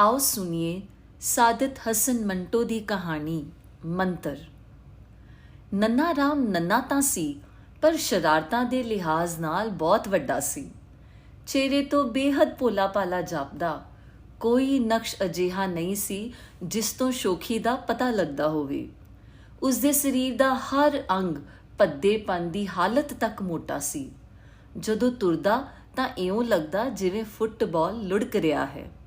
ਆਓ ਸੁਣੀਏ ਸਾਦਤ ਹਸਨ ਮੰਟੋ ਦੀ ਕਹਾਣੀ, ਮੰਤਰ। ਨੰਨਾ ਰਾਮ ਨੰਨਾ ਤਾਂ ਸੀ, ਪਰ ਸ਼ਰਾਰਤਾਂ ਦੇ ਲਿਹਾਜ਼ ਨਾਲ ਬਹੁਤ ਵੱਡਾ ਸੀ। ਚਿਹਰੇ ਤੋਂ ਬੇਹੱਦ ਭੋਲਾ ਪਾਲਾ ਜਾਪਦਾ, ਕੋਈ ਨਕਸ਼ ਅਜਿਹਾ ਨਹੀਂ ਸੀ ਜਿਸ ਤੋਂ ਸ਼ੋਖੀ ਦਾ ਪਤਾ ਲੱਗਦਾ ਹੋਵੇ। ਉਸ ਦੇ ਸਰੀਰ ਦਾ ਹਰ ਅੰਗ ਪੱਦੇਪਨ ਦੀ ਹਾਲਤ ਤੱਕ ਮੋਟਾ ਸੀ। ਜਦੋਂ ਤੁਰਦਾ ਤਾਂ ਇਉਂ ਲੱਗਦਾ ਜਿਵੇਂ ਫੁੱਟਬਾਲ ਲੁੜਕ ਰਿਹਾ ਹੈ।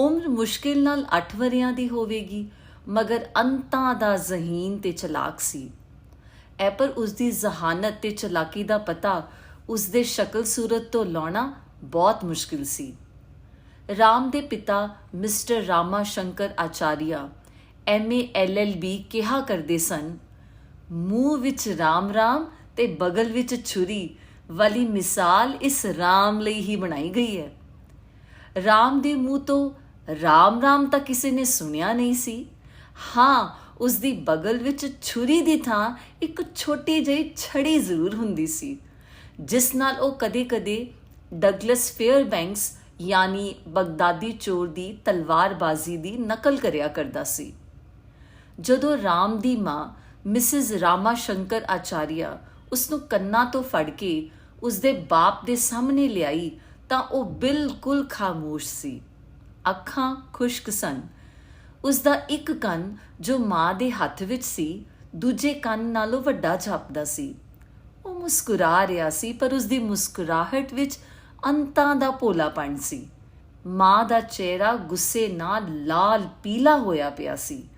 ਉਮਰ ਮੁਸ਼ਕਿਲ ਨਾਲ 8 ਵਰਿਆਂ ਦੀ ਹੋਵੇਗੀ, ਮਗਰ ਅੰਤਾਂ ਦਾ ਜ਼ਹੀਨ ਤੇ ਚਲਾਕ ਸੀ। ਐ ਪਰ ਉਸ ਦੀ ਜ਼ਹਾਨਤ ਤੇ ਚਲਾਕੀ ਦਾ ਪਤਾ ਉਸ ਦੇ ਸ਼ਕਲ ਸੂਰਤ ਤੋਂ ਲਾਉਣਾ ਬਹੁਤ ਮੁਸ਼ਕਿਲ ਸੀ। ਰਾਮ ਦੇ ਪਿਤਾ mister Rama Shankar Acharya MA LLB ਕਿਹਾ ਕਰਦੇ ਸਨ, ਮੂੰਹ ਵਿੱਚ ਰਾਮ ਰਾਮ ਤੇ ਬਗਲ ਵਿੱਚ ਛੁਰੀ ਵਾਲੀ ਮਿਸਾਲ ਇਸ ਰਾਮ ਲਈ ਹੀ ਬਣਾਈ ਗਈ ਹੈ। ਰਾਮ ਦੇ ਮੂੰਹ ਤੋਂ ਰਾਮ ਰਾਮ ਤਾਂ ਕਿਸੇ ਨੇ ਸੁਣਿਆ ਨਹੀਂ ਸੀ। ਹਾਂ, ਉਸ ਦੀ ਬਗਲ ਵਿੱਚ ਛੁਰੀ ਦੀ ਥਾਂ ਇੱਕ ਛੋਟੀ ਜਿਹੀ ਛੜੀ ਜ਼ਰੂਰ ਹੁੰਦੀ ਸੀ, ਜਿਸ ਨਾਲ ਉਹ ਕਦੇ-ਕਦੇ ਡਗਲਸ ਫੇਅਰਬੈਂਕਸ ਯਾਨੀ ਬਗਦਾਦੀ ਚੋਰ ਦੀ ਤਲਵਾਰਬਾਜ਼ੀ ਦੀ ਨਕਲ ਕਰਿਆ ਕਰਦਾ ਸੀ। ਜਦੋਂ ਰਾਮ ਦੀ ਮਾਂ, ਮਿਸਿਸ ਰਾਮਾ ਸ਼ੰਕਰ ਆਚਾਰੀਆ ਉਸ ਨੂੰ ਕੰਨਾਂ ਤੋਂ ਫੜ ਕੇ ਉਸ ਦੇ ਬਾਪ ਦੇ ਸਾਹਮਣੇ ਲਿਆਈ ਤਾਂ ਉਹ ਬਿਲਕੁਲ ਖਾਮੋਸ਼ ਸੀ। ਅੱਖਾਂ ਖੁਸ਼ਕ ਸਨ। ਉਸ ਦਾ ਇੱਕ ਕੰਨ ਜੋ ਮਾਂ ਦੇ ਹੱਥ ਵਿੱਚ ਸੀ, ਦੂਜੇ ਕੰਨ ਨਾਲੋਂ ਵੱਡਾ ਜਾਪਦਾ ਸੀ। ਉਹ ਮੁਸਕਰਾ ਰਿਹਾ ਸੀ, ਪਰ ਉਸ ਦੀ ਮੁਸਕਰਾਹਟ ਵਿੱਚ ਅੰਤਾਂ ਦਾ ਭੋਲਾਪਣ ਸੀ। ਮਾਂ ਦਾ ਚਿਹਰਾ ਗੁੱਸੇ ਨਾਲ ਲਾਲ ਪੀਲਾ ਹੋਇਆ ਪਿਆ ਸੀ,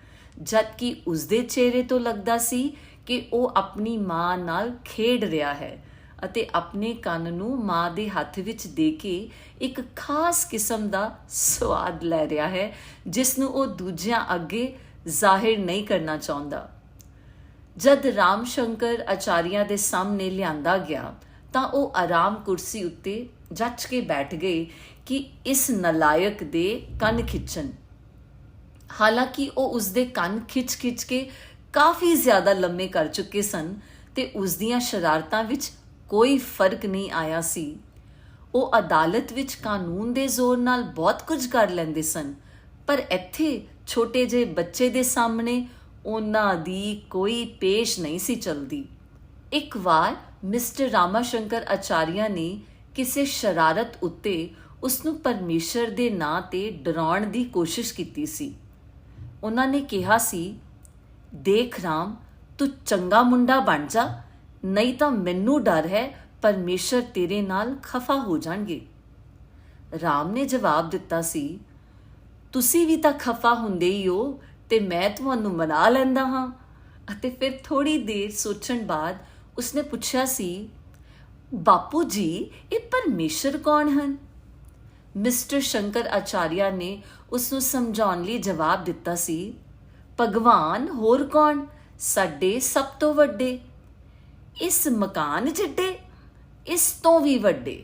ਜਦਕਿ ਉਸ ਦੇ ਚਿਹਰੇ ਤੋਂ ਲੱਗਦਾ ਸੀ ਕਿ ਉਹ ਆਪਣੀ ਮਾਂ ਨਾਲ ਖੇਡ ਰਿਹਾ ਹੈ। ਅਤੇ ਆਪਣੇ ਕੰਨ ਨੂੰ ਮਾਂ ਦੇ ਹੱਥ ਵਿੱਚ ਦੇ ਕੇ ਇੱਕ ਖਾਸ ਕਿਸਮ ਦਾ ਸਵਾਦ ਲੈ ਰਿਹਾ ਹੈ, ਜਿਸ ਨੂੰ ਉਹ ਦੂਜਿਆਂ ਅੱਗੇ ਜ਼ਾਹਿਰ ਨਹੀਂ ਕਰਨਾ ਚਾਹੁੰਦਾ। ਜਦ ਰਾਮ ਸ਼ੰਕਰ ਆਚਾਰੀਆ ਦੇ ਸਾਹਮਣੇ ਲਿਆਂਦਾ ਗਿਆ, ਤਾਂ ਉਹ ਆਰਾਮ ਕੁਰਸੀ ਉੱਤੇ ਜੱਚ ਕੇ ਬੈਠ ਗਏ ਕਿ ਇਸ ਨਲਾਇਕ ਦੇ ਕੰਨ ਖਿੱਚਣ। ਹਾਲਾਂਕਿ ਉਹ ਉਸ ਦੇ ਕੰਨ ਖਿੱਚ-ਖਿੱਚ ਕੇ ਕਾਫੀ ਜ਼ਿਆਦਾ ਲੰਮੇ ਕਰ ਚੁੱਕੇ ਸਨ ਤੇ ਉਸ ਦੀਆਂ ਸ਼ਰਾਰਤਾਂ ਵਿੱਚ ਕੋਈ ਫ਼ਰਕ ਨਹੀਂ ਆਇਆ ਸੀ। ਉਹ ਅਦਾਲਤ ਵਿੱਚ ਕਾਨੂੰਨ ਦੇ ਜ਼ੋਰ ਨਾਲ ਬਹੁਤ ਕੁਝ ਕਰ ਲੈਂਦੇ ਸਨ, ਪਰ ਇੱਥੇ ਛੋਟੇ ਜਿਹੇ ਬੱਚੇ ਦੇ ਸਾਹਮਣੇ ਉਹਨਾਂ ਦੀ ਕੋਈ ਪੇਸ਼ ਨਹੀਂ ਸੀ ਚਲਦੀ। ਇੱਕ ਵਾਰ ਮਿਸਟਰ ਰਾਮਾ ਸ਼ੰਕਰ ਆਚਾਰੀਆ ਨੇ ਕਿਸੇ ਸ਼ਰਾਰਤ ਉੱਤੇ ਉਸ ਨੂੰ ਪਰਮੇਸ਼ਰ ਦੇ ਨਾਂ ਤੇ ਡਰਾਉਣ ਦੀ ਕੋਸ਼ਿਸ਼ ਕੀਤੀ ਸੀ। ਉਹਨਾਂ ਨੇ ਕਿਹਾ ਸੀ, ਦੇਖ ਰਾਮ, ਤੂੰ ਚੰਗਾ ਮੁੰਡਾ ਬਣ ਜਾ ਨਹੀਂ ਤਾਂ ਮੈਨੂੰ ਡਰ ਹੈ ਪਰਮੇਸ਼ਰ ਤੇਰੇ ਨਾਲ ਖਫਾ ਹੋ ਜਾਣਗੇ। ਰਾਮ ਨੇ ਜਵਾਬ ਦਿੱਤਾ ਸੀ, ਤੁਸੀਂ ਵੀ ਤਾਂ ਖਫਾ ਹੁੰਦੇ ਹੀ ਹੋ ਤੇ ਮੈਂ ਤੁਹਾਨੂੰ ਮਨਾ ਲੈਂਦਾ ਹਾਂ। ਅਤੇ ਫਿਰ ਥੋੜੀ ਦੇਰ ਸੋਚਣ ਬਾਅਦ ਉਸਨੇ ਪੁੱਛਿਆ ਸੀ, ਬਾਪੂ ਜੀ, ਇਹ ਪਰਮੇਸ਼ਰ ਕੌਣ ਹਨ? ਮਿਸਟਰ ਸ਼ੰਕਰ ਆਚਾਰੀਆ ਨੇ ਉਸ ਨੂੰ ਸਮਝਾਉਣ ਲਈ ਜਵਾਬ ਦਿੱਤਾ ਸੀ, ਭਗਵਾਨ ਹੋਰ ਕੌਣ? ਸਾਡੇ ਸਭ ਤੋਂ ਵੱਡੇ ਇਸ ਮਕਾਨ ਜਿੱਡੇ ਇਸ ਤੋਂ ਵੀ ਵੱਡੇ।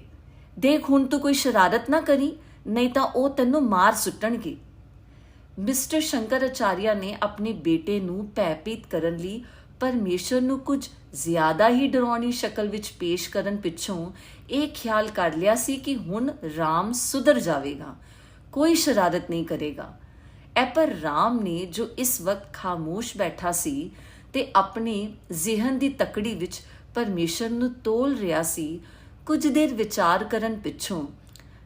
ਦੇਖ, ਹੁਣ ਤੂੰ ਕੋਈ ਸ਼ਰਾਰਤ ਨਾ ਕਰੀ, ਨਹੀਂ ਤਾਂ ਉਹ ਤੈਨੂੰ ਮਾਰ ਸੁੱਟਣਗੇ। ਮਿਸਟਰ ਸ਼ੰਕਰ ਆਚਾਰੀਆ ਨੇ ਆਪਣੇ ਬੇਟੇ ਨੂੰ ਪੈਪੀਤ ਕਰਨ ਲਈ ਪਰਮੇਸ਼ਰ ਨੂੰ ਕੁਝ ਜ਼ਿਆਦਾ ਹੀ ਡਰਾਉਣੀ ਸ਼ਕਲ ਵਿੱਚ ਪੇਸ਼ ਕਰਨ ਪਿੱਛੋਂ ਇਹ ਖਿਆਲ ਕਰ ਲਿਆ ਸੀ ਕਿ ਹੁਣ ਰਾਮ ਸੁਧਰ ਜਾਵੇਗਾ, ਕੋਈ ਸ਼ਰਾਰਤ ਨਹੀਂ ਕਰੇਗਾ। ਐ ਪਰ ਰਾਮ ਨੇ ਜੋ ਇਸ ਵਕਤ ਖਾਮੋਸ਼ ਬੈਠਾ ਸੀ ਤੇ ਆਪਣੇ ਜ਼ਿਹਨ ਦੀ ਤਕੜੀ ਵਿੱਚ ਪਰਮੇਸ਼ਰ ਨੂੰ ਤੋਲ ਰਿਹਾ ਸੀ, ਕੁਝ ਦੇਰ ਵਿਚਾਰ ਕਰਨ ਪਿੱਛੋਂ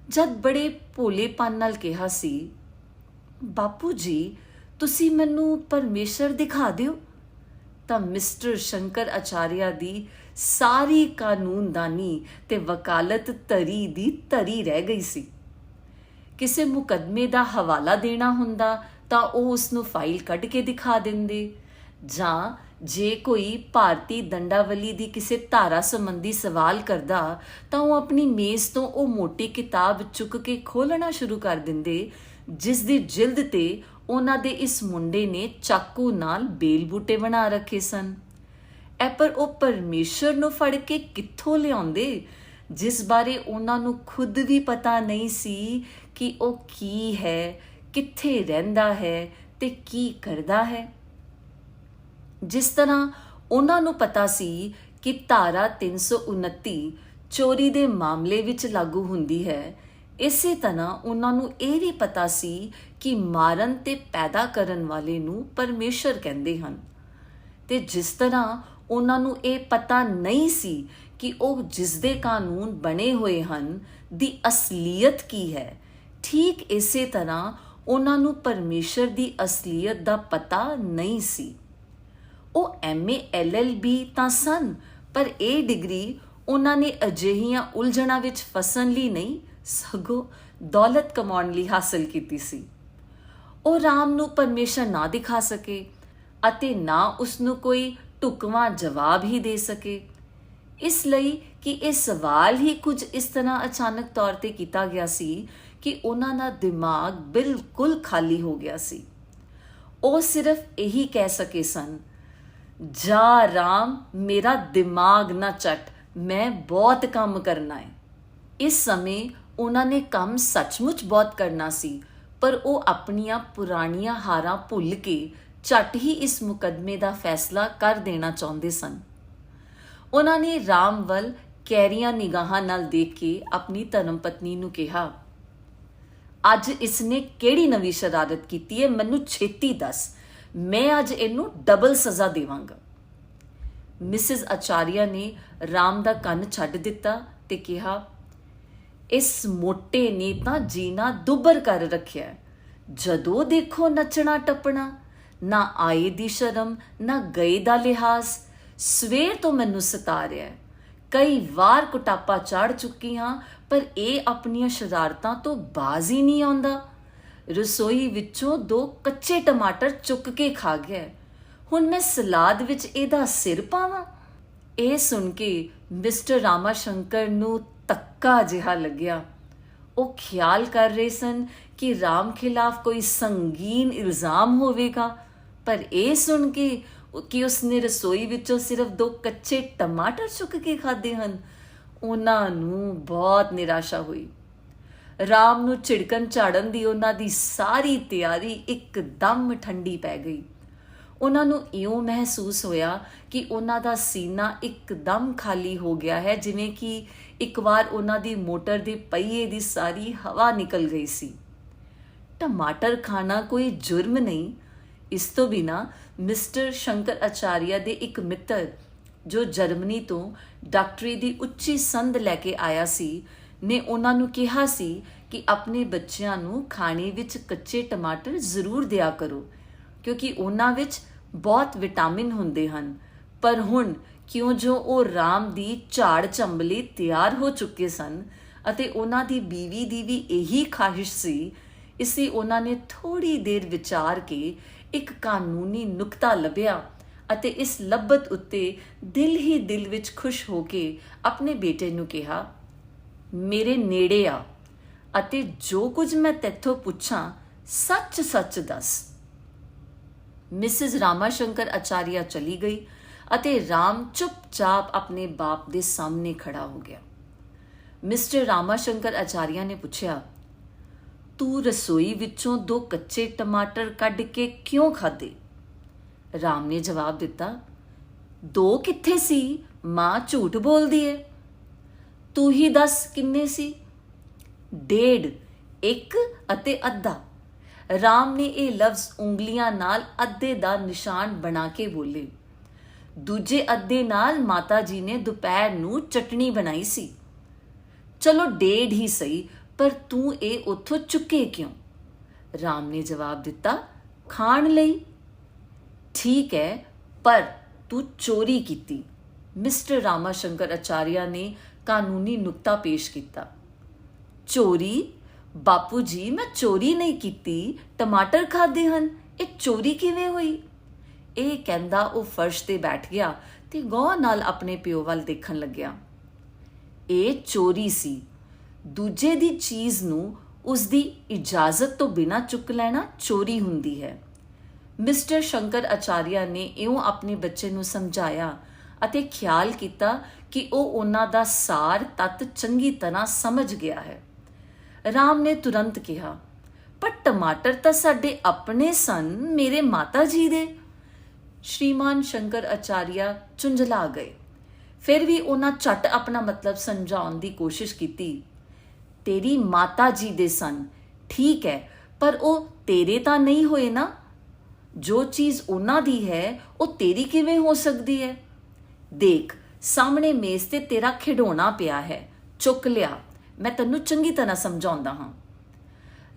ਜਦ ਬੜੇ ਭੋਲੇਪਨ ਨਾਲ ਕਿਹਾ ਸੀ, ਬਾਪੂ ਜੀ, ਤੁਸੀਂ ਮੈਨੂੰ ਪਰਮੇਸ਼ਰ ਦਿਖਾ ਦਿਓ। ਤਾਂ ਮਿਸਟਰ ਸ਼ੰਕਰ ਆਚਾਰੀਆ ਦੀ ਸਾਰੀ ਕਾਨੂੰਨਦਾਨੀ ਤੇ ਵਕਾਲਤ ਤਰੀ ਦੀ ਤਰੀ ਰਹਿ ਗਈ ਸੀ। ਕਿਸੇ ਮੁਕਦਮੇ ਦਾ ਹਵਾਲਾ ਦੇਣਾ ਹੁੰਦਾ ਤਾਂ ਉਹ ਉਸ ਨੂੰ ਫਾਈਲ ਕੱਢ ਕੇ ਦਿਖਾ ਦਿੰਦੇ। ਜਾਂ ਜੇ ਕੋਈ ਭਾਰਤੀ ਦੰਡਾਵਲੀ ਦੀ ਕਿਸੇ ਧਾਰਾ ਸੰਬੰਧੀ ਸਵਾਲ ਕਰਦਾ, ਤਾਂ ਉਹ ਆਪਣੀ ਮੇਜ਼ ਤੋਂ ਉਹ ਮੋਟੀ ਕਿਤਾਬ ਚੁੱਕ ਕੇ ਖੋਲਣਾ ਸ਼ੁਰੂ ਕਰ ਦਿੰਦੇ, ਜਿਸ ਦੀ ਜਿਲਦ ਤੇ ਉਹਨਾਂ ਦੇ ਇਸ ਮੁੰਡੇ ਨੇ ਚਾਕੂ ਨਾਲ ਬੇਲ ਬੂਟੇ ਬਣਾ ਰੱਖੇ ਸਨ। ਐ ਪਰ ਉਹ ਪਰਮੇਸ਼ਰ ਨੂੰ ਫੜ ਕੇ ਕਿੱਥੋਂ ਲਿਆਉਂਦੇ? ਜਿਸ ਬਾਰੇ ਉਹਨਾਂ ਨੂੰ ਖੁਦ ਵੀ ਪਤਾ ਨਹੀਂ ਸੀ ਕਿ ਉਹ ਕੀ ਹੈ, ਕਿੱਥੇ ਰਹਿੰਦਾ ਹੈ ਤੇ ਕੀ ਕਰਦਾ ਹੈ। ਜਿਸ ਤਰ੍ਹਾਂ ਉਹਨਾਂ ਨੂੰ ਪਤਾ ਸੀ ਕਿ ਧਾਰਾ 329 ਚੋਰੀ ਦੇ ਮਾਮਲੇ ਵਿੱਚ ਲਾਗੂ ਹੁੰਦੀ ਹੈ, ਇਸੇ ਤਰ੍ਹਾਂ ਉਹਨਾਂ ਨੂੰ ਇਹ ਵੀ ਪਤਾ ਸੀ ਕਿ ਮਾਰਨ ਤੇ ਪੈਦਾ ਕਰਨ ਵਾਲੇ ਨੂੰ ਪਰਮੇਸ਼ਰ ਕਹਿੰਦੇ ਹਨ। ਤੇ ਜਿਸ ਤਰ੍ਹਾਂ ਉਹਨਾਂ ਨੂੰ ਇਹ ਪਤਾ ਨਹੀਂ ਸੀ ਕਿ ਉਹ ਜਿਸ ਦੇ ਕਾਨੂੰਨ ਬਣੇ ਹੋਏ ਹਨ, ਦੀ ਅਸਲੀਅਤ ਕੀ ਹੈ, ਠੀਕ ਇਸੇ ਤਰ੍ਹਾਂ ਉਹਨਾਂ ਨੂੰ ਪਰਮੇਸ਼ਰ ਦੀ ਅਸਲੀਅਤ ਦਾ ਪਤਾ ਨਹੀਂ ਸੀ। ਉਹ ਐਮਏ, ਐਲਐਲਬੀ ਤਾਂ ਸਨ, ਪਰ ਇਹ ਡਿਗਰੀ ਉਹਨਾਂ ਨੇ ਅਜਿਹੀਆਂ ਉਲਝਣਾਂ ਵਿੱਚ ਫਸਣ ਲਈ ਨਹੀਂ, ਸਗੋਂ ਦੌਲਤ ਕਮਾਉਣ ਲਈ ਹਾਸਲ ਕੀਤੀ ਸੀ। ਉਹ ਰਾਮ ਨੂੰ ਪਰਮੇਸ਼ਰ ਨਾ ਦਿਖਾ ਸਕੇ ਅਤੇ ਨਾ ਉਸ ਨੂੰ ਕੋਈ ਢੁਕਵਾਂ ਜਵਾਬ ਹੀ ਦੇ ਸਕੇ। ਇਸ ਲਈ ਕਿ ਇਹ ਸਵਾਲ ਹੀ ਕੁਝ ਇਸ ਤਰ੍ਹਾਂ ਅਚਾਨਕ ਤੌਰ ਤੇ ਕੀਤਾ ਗਿਆ ਸੀ ਕਿ ਉਹਨਾਂ ਦਾ ਦਿਮਾਗ ਬਿਲਕੁਲ ਖਾਲੀ ਹੋ ਗਿਆ ਸੀ। ਉਹ ਸਿਰਫ ਇਹੀ ਕਹਿ ਸਕੇ ਸਨ ਜਾ ਰਾਮ, ਮੇਰਾ ਦਿਮਾਗ ਨਾ ਚੱਟ, ਮੈਂ ਬਹੁਤ ਕੰਮ ਕਰਨਾ ਹੈ ਇਸ ਸਮੇਂ ਉਹਨਾਂ ਨੇ ਕੰਮ ਸੱਚਮੁੱਚ ਬਹੁਤ ਕਰਨਾ ਸੀ, ਪਰ ਉਹ ਆਪਣੀਆਂ ਪੁਰਾਣੀਆਂ ਹਾਰਾਂ ਭੁੱਲ ਕੇ ਝੱਟ ਹੀ ਇਸ ਮੁਕਦਮੇ ਦਾ ਫੈਸਲਾ ਕਰ ਦੇਣਾ ਚਾਹੁੰਦੇ ਸਨ। ਉਹਨਾਂ ਨੇ ਰਾਮ ਵੱਲ ਕੈਰੀਆਂ ਨਿਗਾਹਾਂ ਨਾਲ ਦੇਖ ਕੇ ਆਪਣੀ ਧਰਮ ਪਤਨੀ ਨੂੰ ਕਿਹਾ, ਅੱਜ ਇਸਨੇ ਕਿਹੜੀ ਨਵੀਂ ਸ਼ਰਾਰਤ ਕੀਤੀ ਹੈ ਮੈਨੂੰ ਛੇਤੀ ਦੱਸ। ਮੈਂ ਅੱਜ ਇਹਨੂੰ ਡਬਲ ਸਜ਼ਾ ਦੇਵਾਂਗਾ। ਮਿਸਿਸ ਆਚਾਰੀਆ ਨੇ ਰਾਮ ਦਾ ਕੰਨ ਛੱਡ ਦਿੱਤਾ ਤੇ ਕਿਹਾ, ਇਸ ਮੋਟੇ ਨੇ ਤਾਂ ਜੀਣਾ ਦੁੱਬਰ ਕਰ ਰੱਖਿਆ ਜਦੋਂ ਦੇਖੋ ਨੱਚਣਾ ਟੱਪਣਾ, ਨਾ ਆਏ ਦੀ ਸ਼ਰਮ, ਨਾ ਗਏ ਦਾ ਲਿਹਾਜ਼, ਸਵੇਰ ਤੋਂ ਮੈਨੂੰ ਸਤਾ ਰਿਹਾ ਹੈ। ਕਈ ਵਾਰ ਕੁਟਾਪਾ ਚੜ ਚੁੱਕੀ ਹਾਂ, ਪਰ ਇਹ ਆਪਣੀਆਂ ਸ਼ਰਾਰਤਾਂ ਤੋਂ ਬਾਜ਼ ਹੀ ਨਹੀਂ ਆਉਂਦਾ। ਰਸੋਈ ਵਿੱਚੋਂ ਦੋ ਕੱਚੇ ਟਮਾਟਰ ਚੁੱਕ ਕੇ ਖਾ ਗਿਆ ਹੁਣ ਮੈਂ ਸਲਾਦ ਵਿੱਚ ਇਹਦਾ ਸਿਰ ਪਾਵਾਂ? ਇਹ ਸੁਣ ਕੇ ਮਿਸਟਰ ਰਾਮਾ ਸ਼ੰਕਰ ਨੂੰ ਤੱਕਾ ਜਿਹਾ ਲੱਗਿਆ। ਉਹ ਖਿਆਲ ਕਰ ਰਹੇ ਸਨ ਕਿ ਰਾਮ ਖਿਲਾਫ ਕੋਈ ਸੰਗੀਨ ਇਲਜ਼ਾਮ ਹੋਵੇਗਾ, ਪਰ ਇਹ ਸੁਣ ਕੇ ਕਿ ਉਸਨੇ ਰਸੋਈ ਵਿੱਚੋਂ ਸਿਰਫ ਦੋ ਕੱਚੇ ਟਮਾਟਰ ਚੁੱਕ ਕੇ ਖਾਦੇ ਹਨ, ਉਹਨਾਂ ਨੂੰ ਬਹੁਤ ਨਿਰਾਸ਼ਾ ਹੋਈ। ਰਾਮ ਨੂੰ ਝਿੜਕਣ ਝਾੜਨ ਦੀ ਉਹਨਾਂ ਦੀ ਸਾਰੀ ਤਿਆਰੀ ਇੱਕਦਮ ਠੰਡੀ ਪੈ ਗਈ। ਉਹਨਾਂ ਨੂੰ ਇਉਂ ਮਹਿਸੂਸ ਹੋਇਆ ਕਿ ਉਹਨਾਂ ਦਾ ਸੀਨਾ ਇੱਕਦਮ ਖਾਲੀ ਹੋ ਗਿਆ ਹੈ, ਜਿਵੇਂ ਕਿ ਇੱਕ ਵਾਰ ਉਹਨਾਂ ਦੀ ਮੋਟਰ ਦੇ ਪਹੀਏ ਦੀ ਸਾਰੀ ਹਵਾ ਨਿਕਲ ਗਈ ਸੀ। ਟਮਾਟਰ ਖਾਣਾ ਕੋਈ ਜੁਰਮ ਨਹੀਂ। ਇਸ ਤੋਂ ਬਿਨਾ ਮਿਸਟਰ ਸ਼ੰਕਰ ਆਚਾਰੀਆ ਦੇ ਇੱਕ ਮਿੱਤਰ, ਜੋ ਜਰਮਨੀ ਤੋਂ ਡਾਕਟਰੀ ਦੀ ਉੱਚੀ ਸੰਦ ਲੈ ਕੇ ਆਇਆ ਸੀ ਨੇ ਉਹਨਾਂ ਨੂੰ ਕਿਹਾ ਸੀ ਕਿ ਆਪਣੇ ਬੱਚਿਆਂ ਨੂੰ ਖਾਣੇ ਵਿੱਚ ਕੱਚੇ ਟਮਾਟਰ ਜ਼ਰੂਰ ਦਿਆ ਕਰੋ, ਕਿਉਂਕਿ ਉਹਨਾਂ ਵਿੱਚ ਬਹੁਤ ਵਿਟਾਮਿਨ ਹੁੰਦੇ ਹਨ। ਪਰ ਹੁਣ ਕਿਉਂ ਜੋ ਉਹ ਰਾਮ ਦੀ ਝਾੜ ਚੰਬਲੀ ਤਿਆਰ ਹੋ ਚੁੱਕੇ ਸਨ ਅਤੇ ਉਹਨਾਂ ਦੀ ਬੀਵੀ ਦੀ ਵੀ ਇਹੀ ਖਾਹਿਸ਼ ਸੀ, ਇਸੇ ਉਹਨਾਂ ਨੇ ਥੋੜੀ ਦੇਰ ਵਿਚਾਰ ਕੇ ਇੱਕ ਕਾਨੂੰਨੀ ਨੁਕਤਾ ਲੱਭਿਆ ਅਤੇ ਇਸ ਲੱਭਤ ਉੱਤੇ ਦਿਲ ਹੀ ਦਿਲ ਵਿੱਚ ਖੁਸ਼ ਹੋ ਕੇ ਆਪਣੇ ਬੇਟੇ ਨੂੰ ਕਿਹਾ ਮੇਰੇ ਨੇੜੇ ਆ ਅਤੇ ਜੋ ਕੁਝ ਮੈਂ ਤੇਥੋਂ ਪੁੱਛਾਂ, ਸੱਚ ਸੱਚ ਦੱਸ। ਮਿਸਿਸ ਰਾਮਾ ਸ਼ੰਕਰ ਆਚਾਰੀਆ ਚਲੀ ਗਈ ਅਤੇ ਰਾਮ ਚੁੱਪਚਾਪ ਆਪਣੇ ਬਾਪ ਦੇ ਸਾਹਮਣੇ ਖੜਾ ਹੋ ਗਿਆ। ਮਿਸਟਰ ਰਾਮਾ ਸ਼ੰਕਰ ਆਚਾਰੀਆ ਨੇ ਪੁੱਛਿਆ, ਤੂੰ ਰਸੋਈ ਵਿੱਚੋਂ ਦੋ ਕੱਚੇ ਟਮਾਟਰ ਕੱਢ ਕੇ ਕਿਉਂ ਖਾਦੇ ਰਾਮ ਨੇ ਜਵਾਬ ਦਿੱਤਾ, ਦੋ ਕਿੱਥੇ ਸੀ? ਮਾਂ ਝੂਠ ਬੋਲਦੀ ਏ। ਤੂੰ ਹੀ ਦੱਸ ਕਿੰਨੇ ਸੀ? ਡੇਢ, ਇੱਕ ਅਤੇ ਅੱਧਾ। ਰਾਮ ਨੇ ਇਹ ਲਫ਼ਜ਼ ਉਂਗਲੀਆਂ ਨਾਲ ਅੱਧੇ ਦਾ ਨਿਸ਼ਾਨ ਬਣਾ ਕੇ ਬੋਲੇ। ਦੂਜੇ ਅੱਧੇ ਨਾਲ ਮਾਤਾ ਜੀ ਨੇ ਦੁਪਹਿਰ ਨੂੰ ਚਟਣੀ ਬਣਾਈ ਸੀ। ਚਲੋ ਡੇਢ ਹੀ ਸਹੀ, ਪਰ ਤੂੰ ਇਹ ਉੱਥੋਂ ਚੁੱਕੇ ਕਿਉਂ? ਰਾਮ ਨੇ ਜਵਾਬ ਦਿੱਤਾ, ਖਾਣ ਲਈ। ਠੀਕ ਹੈ, ਪਰ ਤੂੰ ਚੋਰੀ ਕੀਤੀ। ਮਿਸਟਰ ਰਾਮਾ ਸ਼ੰਕਰ ਆਚਾਰੀਆ ਨੇ ਕਾਨੂੰਨੀ ਨੁਕਤਾ ਪੇਸ਼ ਕੀਤਾ। ਚੋਰੀ? ਬਾਪੂ ਜੀ, ਮੈਂ ਚੋਰੀ ਨਹੀਂ ਕੀਤੀ। ਟਮਾਟਰ ਖਾਦੇ ਹਨ। ਇਹ ਚੋਰੀ ਕਿਵੇਂ ਹੋਈ? ਇਹ ਕਹਿੰਦਾ ਉਹ ਫਰਸ਼ ਤੇ ਬੈਠ ਗਿਆ ਤੇ ਗੌਰ ਨਾਲ ਆਪਣੇ ਪਿਓ ਵੱਲ ਦੇਖਣ ਲੱਗਿਆ। ਇਹ ਚੋਰੀ ਸੀ। ਦੂਜੇ ਦੀ ਚੀਜ਼ ਨੂੰ ਉਸ ਦੀ ਇਜਾਜ਼ਤ ਤੋਂ ਬਿਨਾਂ ਚੁੱਕ ਲੈਣਾ ਚੋਰੀ ਹੁੰਦੀ ਹੈ। ਮਿਸਟਰ ਸ਼ੰਕਰ ਆਚਾਰੀਆ ਨੇ ਇਉਂ ਆਪਣੇ ਬੱਚੇ ਨੂੰ ਸਮਝਾਇਆ ਅਤੇ ਖਿਆਲ ਕੀਤਾ ਕਿ ਉਹ ਉਹਨਾਂ ਦਾ ਸਾਰ ਤੱਤ ਚੰਗੀ ਤਰ੍ਹਾਂ ਸਮਝ ਗਿਆ ਹੈ। ਰਾਮ ਨੇ ਤੁਰੰਤ ਕਿਹਾ, ਪਰ ਟਮਾਟਰ ਤਾਂ ਸਾਡੇ ਆਪਣੇ ਸਨ, ਮੇਰੇ ਮਾਤਾ ਜੀ ਦੇ। ਸ਼੍ਰੀਮਾਨ ਸ਼ੰਕਰ ਆਚਾਰੀਆ ਚੁੰਝਲਾ ਗਏ। ਫਿਰ ਵੀ ਉਹਨਾਂ ਝਟ ਆਪਣਾ ਮਤਲਬ ਸਮਝਾਉਣ ਦੀ ਕੋਸ਼ਿਸ਼ ਕੀਤੀ, ਤੇਰੀ ਮਾਤਾ ਜੀ ਦੇ ਸਨ, ਠੀਕ ਹੈ, ਪਰ ਉਹ ਤੇਰੇ ਤਾਂ ਨਹੀਂ ਹੋਏ ਨਾ। ਜੋ ਚੀਜ਼ ਉਹਨਾਂ ਦੀ ਹੈ, ਉਹ ਤੇਰੀ ਕਿਵੇਂ ਹੋ ਸਕਦੀ ਹੈ? ਦੇਖ, ਸਾਹਮਣੇ ਮੇਜ਼ ਤੇ ਤੇਰਾ ਖਿਡੌਣਾ ਪਿਆ ਹੈ। ਚੁੱਕ ਲਿਆ। ਮੈਂ ਤੈਨੂੰ ਚੰਗੀ ਤਰ੍ਹਾਂ ਸਮਝਾਉਂਦਾ ਹਾਂ।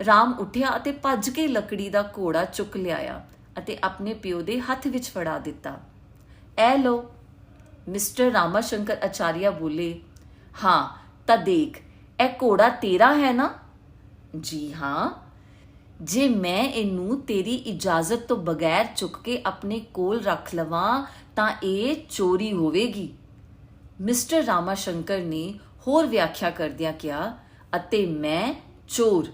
ਰਾਮ ਉੱਠਿਆ ਅਤੇ ਭੱਜ ਕੇ ਲੱਕੜੀ ਦਾ ਘੋੜਾ ਚੁੱਕ ਲਿਆਇਆ ਅਤੇ ਆਪਣੇ ਪਿਓ ਦੇ ਹੱਥ ਵਿੱਚ ਫੜਾ ਦਿੱਤਾ। ਐ ਲੋ ਮਿਸਟਰ ਰਾਮਾ ਸ਼ੰਕਰ ਆਚਾਰੀਆ ਬੋਲੇ, ਹਾਂ, ਤਾਂ ਦੇਖ, ਇਹ ਘੋੜਾ ਤੇਰਾ ਹੈ ਨਾ? ਜੀ ਹਾਂ। ਜੇ ਮੈਂ ਇਹਨੂੰ ਤੇਰੀ ਇਜਾਜ਼ਤ ਤੋਂ ਬਗੈਰ ਚੁੱਕ ਕੇ ਆਪਣੇ ਕੋਲ ਰੱਖ ਲਵਾਂ ਤਾਂ ਇਹ ਚੋਰੀ ਹੋਵੇਗੀ। ਮਿਸਟਰ ਰਾਮਾ ਸ਼ੰਕਰ ਨੇ ਹੋਰ ਵਿਆਖਿਆ ਕਰਦਿਆਂ ਕਿਹਾ, ਅਤੇ ਮੈਂ ਚੋਰ।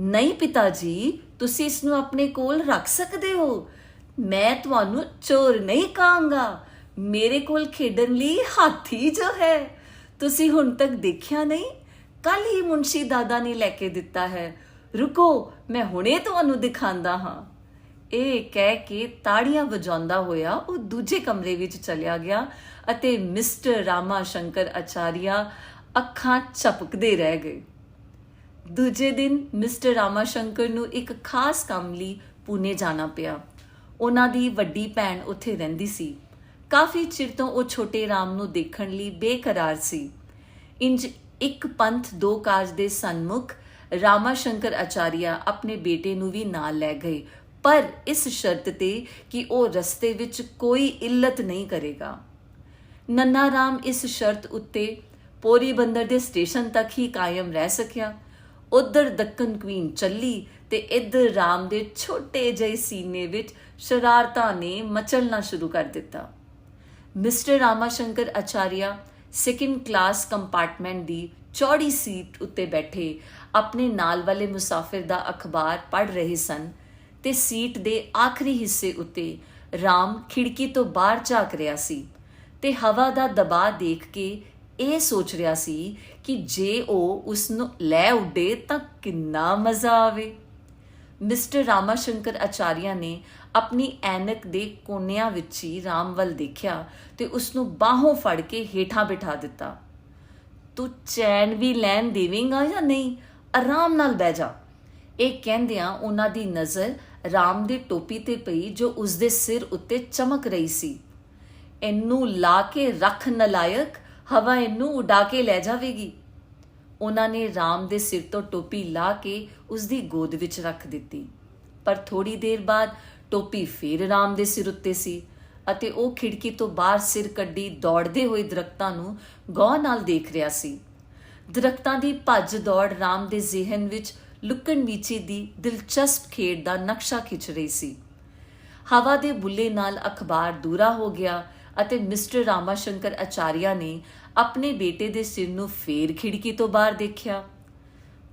ਨਹੀਂ ਪਿਤਾ ਜੀ ਤੁਸੀਂ ਇਸ ਨੂੰ ਆਪਣੇ ਕੋਲ ਰੱਖ ਸਕਦੇ ਹੋ। ਮੈਂ ਤੁਹਾਨੂੰ ਚੋਰ ਨਹੀਂ ਕਹਾਂਗਾ। ਮੇਰੇ ਕੋਲ ਖੇਡਣ ਲਈ ਹਾਥੀ ਜੋ ਹੈ। ਤੁਸੀਂ ਹੁਣ ਤੱਕ ਦੇਖਿਆ ਨਹੀਂ? ਕੱਲ ਹੀ ਮੁੰਸ਼ੀ ਦਾਦਾ ਨੇ ਲੈ ਕੇ ਦਿੱਤਾ ਹੈ। ਰੁਕੋ, ਮੈਂ ਹੁਣੇ ਤੁਹਾਨੂੰ ਦਿਖਾਉਂਦਾ ਹਾਂ। ਇਹ ਕਹਿ ਕੇ ਤਾੜੀਆਂ ਵਜਾਉਂਦਾ ਹੋਇਆ ਉਹ ਦੂਜੇ ਕਮਰੇ ਵਿੱਚ ਚਲਿਆ ਗਿਆ ਅਤੇ ਮਿਸਟਰ ਰਾਮਾ ਸ਼ੰਕਰ ਆਚਾਰੀਆ ਅੱਖਾਂ ਝਪਕਦੇ ਰਹਿ ਗਏ। ਦੂਜੇ ਦਿਨ ਮਿਸਟਰ ਰਾਮਾ ਸ਼ੰਕਰ ਨੂੰ ਇੱਕ ਖਾਸ ਕੰਮ ਲਈ ਪੁਣੇ ਜਾਣਾ ਪਿਆ। ਉਹਨਾਂ ਦੀ ਵੱਡੀ ਭੈਣ ਉੱਥੇ ਰਹਿੰਦੀ ਸੀ। ਕਾਫੀ ਚਿਰ ਤੋਂ ਉਹ ਛੋਟੇ ਰਾਮ ਨੂੰ ਦੇਖਣ ਲਈ ਬੇਕਰਾਰ ਸੀ। ਇੰਜ ਇੱਕ ਪੰਥ ਦੋ ਕਾਜ ਦੇ ਸਨਮੁਖ ਰਾਮਾ ਸ਼ੰਕਰ ਆਚਾਰੀਆ ਆਪਣੇ ਬੇਟੇ ਨੂੰ ਵੀ ਨਾਲ ਲੈ ਗਏ। ਪਰ ਇਸ ਸ਼ਰਤ ਤੇ ਕਿ ਉਹ ਰਸਤੇ ਵਿੱਚ ਕੋਈ ਇੱਲਤ ਨਹੀਂ ਕਰੇਗਾ। ਨੰਨਾ ਰਾਮ ਇਸ ਸ਼ਰਤ ਉੱਤੇ ਪੋਰੀ ਬੰਦਰ ਦੇ ਸਟੇਸ਼ਨ ਤੱਕ ਹੀ ਕਾਇਮ ਰਹਿ ਸਕਿਆ। ਉਧਰ ਦੱਕਨ ਕੁਈਨ ਚੱਲੀ ਤੇ ਇੱਧਰ ਰਾਮ ਦੇ ਛੋਟੇ ਜਿਹੇ ਸੀਨੇ ਵਿੱਚ ਸ਼ਰਾਰਤਾਂ ਨੇ ਮਚਲਣਾ ਸ਼ੁਰੂ ਕਰ ਦਿੱਤਾ। Mister Ramashankar Acharya second class compartment ਦੀ ਚੌੜੀ ਸੀਟ ਉੱਤੇ ਬੈਠੇ ਆਪਣੇ ਨਾਲ ਵਾਲੇ ਮੁਸਾਫਿਰ ਦਾ ਅਖਬਾਰ ਪੜ੍ਹ ਰਹੇ ਸਨ। ਤੇ ਸੀਟ ਦੇ ਆਖਰੀ ਹਿੱਸੇ ਉੱਤੇ ਰਾਮ ਖਿੜਕੀ ਤੋਂ ਬਾਹਰ ਝਾਕ ਰਿਹਾ ਸੀ ਤੇ ਹਵਾ ਦਾ ਦਬਾਅ ਦੇਖ ਕੇ ਇਹ ਸੋਚ ਰਿਹਾ ਸੀ ਕਿ ਜੇ ਉਹ ਉਸ ਨੂੰ ਲੈ ਉੱਡੇ ਤਾਂ ਕਿੰਨਾ ਮਜ਼ਾ ਆਵੇ। ਮਿਸਟਰ ਰਾਮਾ ਸ਼ੰਕਰ ਆਚਾਰੀਆ ਨੇ ਆਪਣੀ ਐਨਕ ਦੇ ਕੋਨਿਆਂ ਵਿੱਚ ਹੀ ਰਾਮ ਵੱਲ ਦੇਖਿਆ ਤੇ ਉਸ ਨੂੰ ਬਾਹੋਂ ਫੜ ਕੇ ਹੇਠਾਂ ਬਿਠਾ ਦਿੱਤਾ। ਤੂੰ ਚੈਨ ਵੀ ਲੈਣ ਦੇਵੇਂਗਾ ਜਾਂ ਨਹੀਂ? ਆਰਾਮ ਨਾਲ ਬਹਿ ਜਾ। ਇਹ ਕਹਿੰਦਿਆਂ ਉਹਨਾਂ ਦੀ ਨਜ਼ਰ ਰਾਮ ਦੀ ਟੋਪੀ ਤੇ ਪਈ ਜੋ ਉਸ ਦੇ ਸਿਰ ਉੱਤੇ ਚਮਕ ਰਹੀ ਸੀ। ਇਹਨੂੰ ਲਾ ਕੇ ਰੱਖ ਨਲਾਇਕ, ਹਵਾ ਇਹਨੂੰ ਉਡਾ ਕੇ ਲੈ ਜਾਵੇਗੀ। ਉਹਨਾਂ ਨੇ ਰਾਮ ਦੇ ਸਿਰ ਤੋਂ ਟੋਪੀ ਲਾ ਕੇ ਉਸ ਦੀ ਗੋਦ ਵਿੱਚ ਰੱਖ ਦਿੱਤੀ। ਪਰ ਥੋੜੀ ਦੇਰ ਬਾਅਦ ਟੋਪੀ ਫੇਰ ਰਾਮ ਦੇ ਸਿਰ ਉੱਤੇ ਸੀ ਅਤੇ ਉਹ ਖਿੜਕੀ ਤੋਂ ਬਾਹਰ ਸਿਰ ਕੱਢੀ ਦੌੜਦੇ ਹੋਏ ਦਰਖਤਾਂ ਨੂੰ ਗੌਰ ਨਾਲ ਦੇਖ ਰਿਹਾ ਸੀ। ਦਰਖਤਾਂ ਦੀ ਭੱਜ ਦੌੜ ਰਾਮ ਦੇ ਜ਼ਿਹਨ ਵਿੱਚ ਲੁਕਣ ਮੀਚੀ ਦੀ ਦਿਲਚਸਪ ਖੇਡ ਦਾ ਨਕਸ਼ਾ ਖਿੱਚ ਰਹੀ ਸੀ। ਹਵਾ ਦੇ ਬੁੱਲੇ ਨਾਲ ਅਖਬਾਰ ਦੂਰਾ ਹੋ ਗਿਆ ਅਤੇ ਮਿਸਟਰ ਰਾਮਾ ਸ਼ੰਕਰ ਆਚਾਰੀਆ ਨੇ ਆਪਣੇ ਬੇਟੇ ਦੇ ਸਿਰ ਨੂੰ ਫੇਰ ਖਿੜਕੀ ਤੋਂ ਬਾਹਰ ਦੇਖਿਆ।